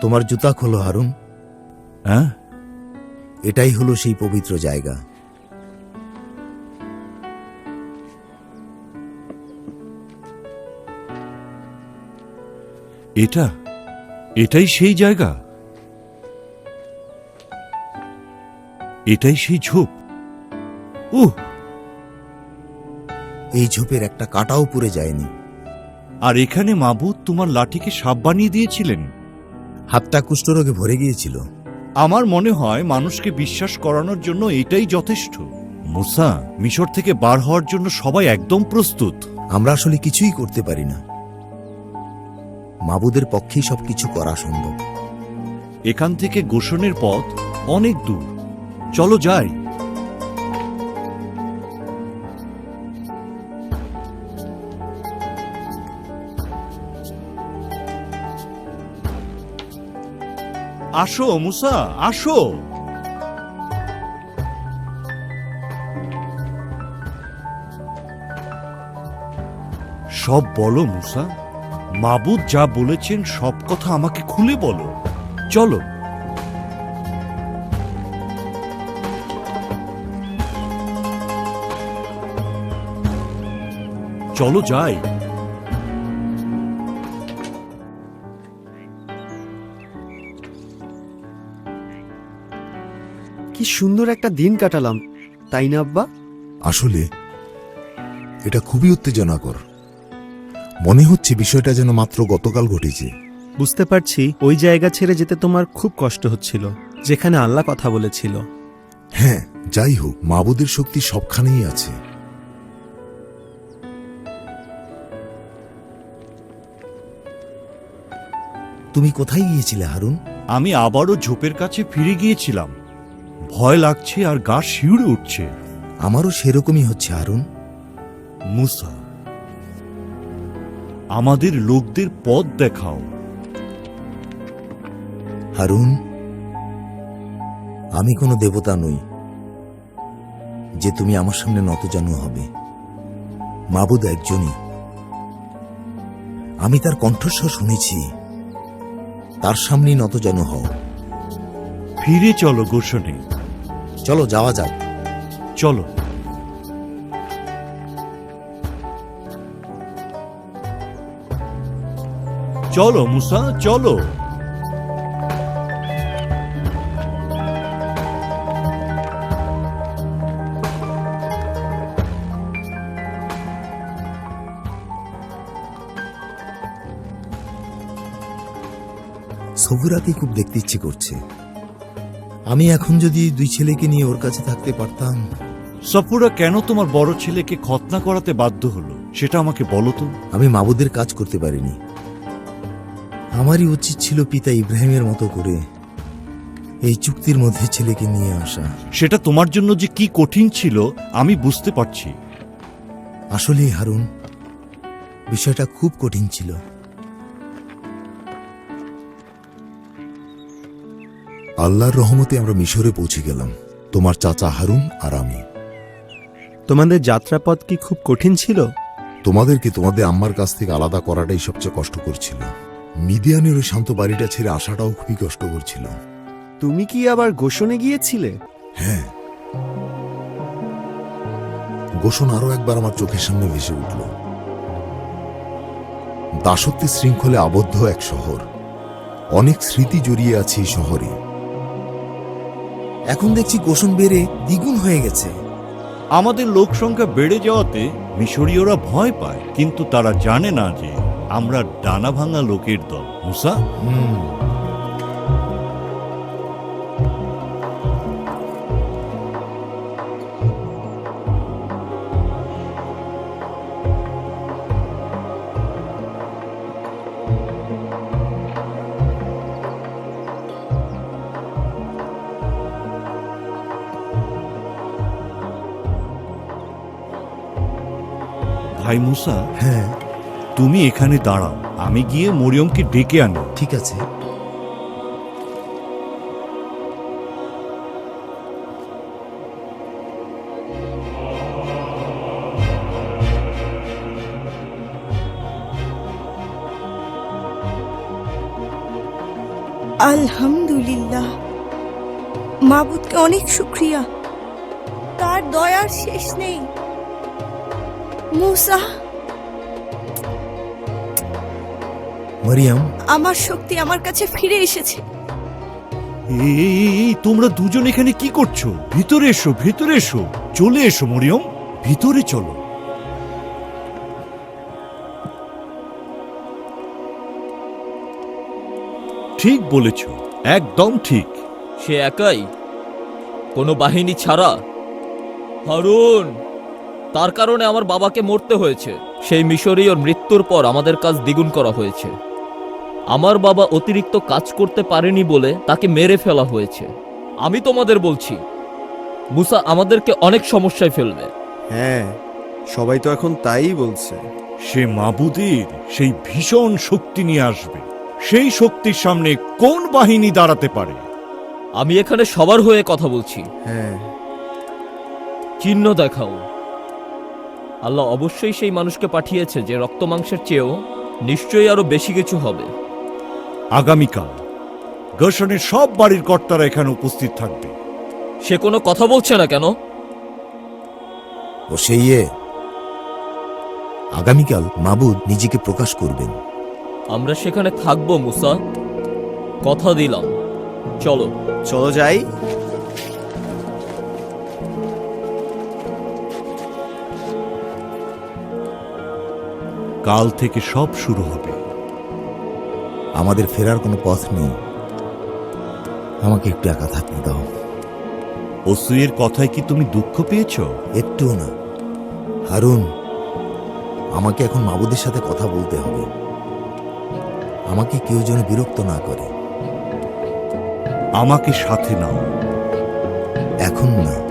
তোমার জুতা খোলো হারুন। হ্যাঁ? এটাই হলো সেই পবিত্র জায়গা। এটা? এটাই সেই জায়গা? এটাই সেই ঝোপ? উহ! এই ঝোপের একটা কাটাও পুড়ে যায়নি। আর এখানে মাবুদ তোমার লাঠিকে সাপ বানিয়ে দিয়েছিলেন? হাতটা কুষ্ঠরোগে ভরে গিয়েছিল। আমার মনে হয় মানুষকে বিশ্বাস করানোর জন্য এটাই যথেষ্ট। মুসা মিশর থেকে বার হওয়ার জন্য সবাই একদম প্রস্তুত। আমরা আসলে কিছুই করতে পারি না। মাবুদের পক্ষেই সবকিছু করা সম্ভব। এখান থেকে গোষণের পথ অনেক দূর। চলো যাই। আসো, মুসা, আসো। সব বলো, মুসা। মাবুদ যা বলেছেন, সব কথা আমাকে খুলে বলো। চলো। চলো, যাই। কি সুন্দর একটা দিন কাটালাম তাই না আব্বা? আসলে এটা খুবই উত্তেজনাকর। মনে হচ্ছে বিষয়টা যেন মাত্র গতকাল ঘটেছে। বুঝতে পারছি ওই জায়গা ছেড়ে যেতে তোমার খুব কষ্ট হচ্ছিল যেখানে আল্লাহ কথা বলেছিল। হ্যাঁ যাই হোক মাবুদের শক্তি সবখানেই আছে। তুমি কোথায় গিয়েছিলে হারুন? আমি আবারও ঝোপের কাছে ফিরে গিয়েছিলাম। ভয় লাগছে আর গা শিউড়ে উঠছে। আমারও সেরকমই হচ্ছে হারুন মুসা আমাদের লোকদের পথ দেখাও। হারুন আমি কোনো দেবতা নই যে তুমি আমার সামনে নতজানু হবে। মাবুদ একজনই। আমি তার কণ্ঠস্বর শুনেছি তার সামনেই নতজানু হও। ফিরে চলো গোসনে। চলো যাওয়া যাক। চলো। চলো মুসা চলো। সবুরাকে খুব দেখতে ইচ্ছে করছে। আমি এখন যদি দুই ছেলেকে নিয়ে ওর কাছে থাকতে পারতাম। সপুরা কেন তোমার বড় ছেলেকে খতনা করাতে বাধ্য হলো? সেটা আমাকে বলো তো। আমি মাবুদের কাজ করতে পারিনি। আমারই উচিত ছিল পিতা ইব্রাহিমের মতো করে এই চুক্তির মধ্যে ছেলেকে নিয়ে আসা। সেটা তোমার জন্য যে কি কঠিন ছিল আমি বুঝতে পারছি। আসলেই হারুন বিষয়টা খুব কঠিন ছিল। আল্লাহর রহমতে আমরা মিশরে পৌঁছে গেলাম। তোমার চাচা হারুন আর আমি। তোমাদের যাত্রাপথ কি খুব কঠিন ছিল? তোমাদেরকে তোমাদের আম্মার কাছ থেকে আলাদা করাটাই সবচেয়ে কষ্ট করছিল মিডিয়ানের ওই শান্ত বাড়িটা ছেড়ে আসাটাও খুবই কষ্ট করছিল তুমি কি আবার গোসনে গিয়েছিলে? হ্যাঁ। গোসন আরও একবার আমার চোখের সামনে ভেসে উঠল। দাসত্বের শৃঙ্খলে আবদ্ধ এক শহর। অনেক স্মৃতি জড়িয়ে আছে এই শহরে। এখন দেখছি গোসন বেড়ে দ্বিগুণ হয়ে গেছে। আমাদের লোক সংখ্যা বেড়ে যাওয়াতে মিশরীয়রা ভয় পায় কিন্তু তারা জানে না যে আমরা ডানা ভাঙা লোকের দল। মুসা? হুম। ভাই মুসা হ্যাঁ। তুমি এখানে দাঁড়াও আমি গিয়ে মরিয়মকে ডেকে আনি। ঠিক আছে। আলহামদুলিল্লাহ। মাবুদকে অনেক শুক্রিয়া। তার দয়ার শেষ নেই। মুসা? মারিয়াম? আমার শক্তি আমার কাছে ফিরে এসেছে। এই, তোমরা দুজন এখানে কি করছ? ভিতরে এসো ভিতরে এসো। চলে এসো মরিয়ম। ভিতরে চলো। ঠিক বলেছ একদম ঠিক। সে একাই? কোনো বাহিনী ছাড়া? হারুন! তার কারণে আমার বাবাকে মরতে হয়েছে। সেই মিশরীয়র মৃত্যুর পর আমাদের কাজ দ্বিগুণ করা হয়েছে। আমার বাবা অতিরিক্ত কাজ করতে পারেনি বলে তাকে মেরে ফেলা হয়েছে। আমি তোমাদের বলছি মুসা আমাদেরকে অনেক সমস্যায় ফেলবে। হ্যাঁ সবাই তো এখন তাই বলছে। সে মাবুদের সেই ভীষণ শক্তি নিয়ে আসবে। সেই শক্তির সামনে কোন বাহিনী দাঁড়াতে পারে? আমি এখানে সবার হয়ে কথা বলছি। হ্যাঁ। চিহ্ন দেখাও। আল্লাহ অবশ্যই সেই মানুষকে পাঠিয়েছে যে রক্ত মাংসের চেয়েও নিশ্চয়ই আরও বেশি কিছু হবে। আগামীকাল গর্ষণের সব বাড়ির কর্তারা এখানে উপস্থিত থাকবে। সে কোনো কথা বলছে না কেন? ও সেই ইয়ে। আগামীকাল মাবুদ নিজেকে প্রকাশ করবেন। আমরা সেখানে থাকব মুসা। কথা দিলাম। চলো। চলো যাই। কাল থেকে সব শুরু হবে। আমাদের ফেরার কোনো পথ নেই। আমাকে একটু একা থাকতে দাও। ওসুয়ের কথায় কি তুমি দুঃখ পেয়েছ? একটুও না। হারুন আমাকে এখন মাবুদের সাথে কথা বলতে হবে। আমাকে কেউ যেন বিরক্ত না করে। আমাকে সাথে নাও। এখন না।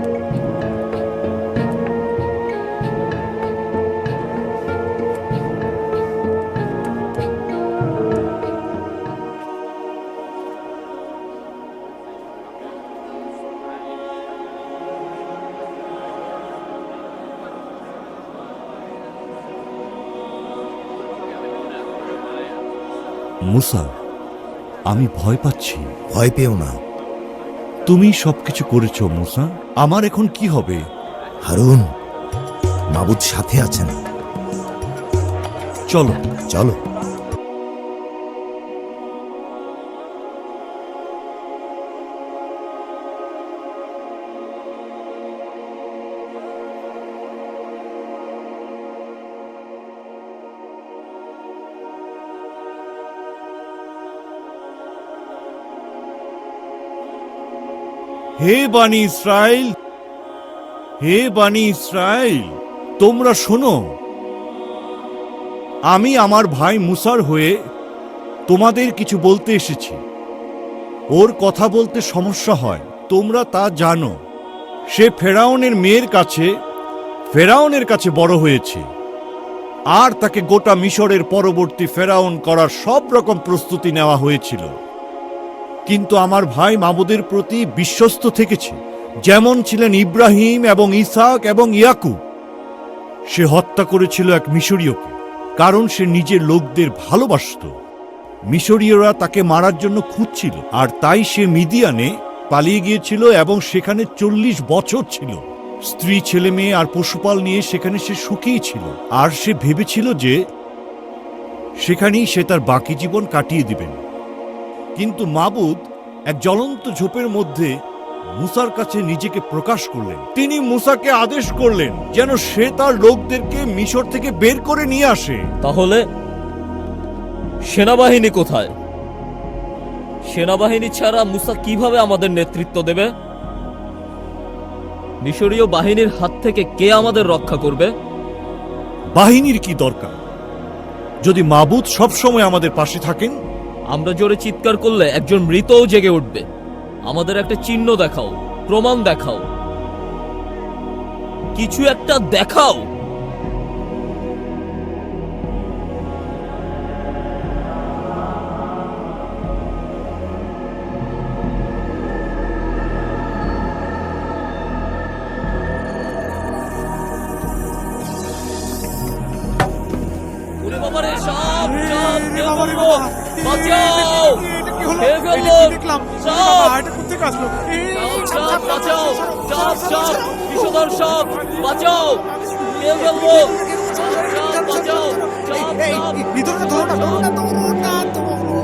মুসা আমি ভয় পাচ্ছি। ভয় পেও না। তুমি সবকিছু করেছ মুসা আমার এখন কি হবে? হারুন মাবুদ সাথে আছেন। চলো। চলো। হে বানি ইসরায়েল হে বাণী ইসরায়েল তোমরা শোনো। আমি আমার ভাই মুসার হয়ে তোমাদের কিছু বলতে এসেছি। ওর কথা বলতে সমস্যা হয়, তোমরা তা জানো। সে ফেরাউনের মেয়ের কাছে, ফেরাউনের কাছে বড় হয়েছে। আর তাকে গোটা মিশরের পরবর্তী ফেরাউন করার সব রকম প্রস্তুতি নেওয়া হয়েছিল। কিন্তু আমার ভাই মাবুদের প্রতি বিশ্বস্ত থেকেছে, যেমন ছিলেন ইব্রাহিম এবং ইসাক এবং ইয়াকুব। সে হত্যা করেছিল এক মিশরীয়কে, কারণ সে নিজের লোকদের ভালোবাসত। মিশরীয়রা তাকে মারার জন্য খুঁজছিল, আর তাই সে মিদিয়ানে পালিয়ে গিয়েছিল এবং সেখানে চল্লিশ বছর ছিল। স্ত্রী, ছেলে মেয়ে আর পশুপাল নিয়ে সেখানে সে সুখেই ছিল, আর সে ভেবেছিল যে সেখানেই সে তার বাকি জীবন কাটিয়ে দিবেন। কিন্তু মাবুদ এক জ্বলন্ত ঝোপের মধ্যে মুসার কাছে নিজেকে প্রকাশ করলেন। তিনি মুসাকে আদেশ করলেন যেন সে তার লোকদেরকে মিশর থেকে বের করে নিয়ে আসে। তাহলে সেনাবাহিনী কোথায়? সেনাবাহিনী ছাড়া মুসা কীভাবে আমাদের নেতৃত্ব দেবে? মিশরীয় বাহিনীর হাত থেকে কে আমাদের রক্ষা করবে? বাহিনীর কি দরকার? যদি মাবুদ সবসময় আমাদের পাশে থাকেন আমরা জোরে চিৎকার করলে একজন মৃতও জেগে উঠবে। আমাদের একটা চিহ্ন দেখাও, প্রমাণ দেখাও। কিছু একটা দেখাও। বাবারে, সাপ সাপ বাঁচাও খেয়ে ফেলল সাপ! সাপ, সাপ, বাঁচাও সাপ সাপ বিষধর সাপ বাঁচাও সাপ, সাপ, বাঁচাও সাপ সাপ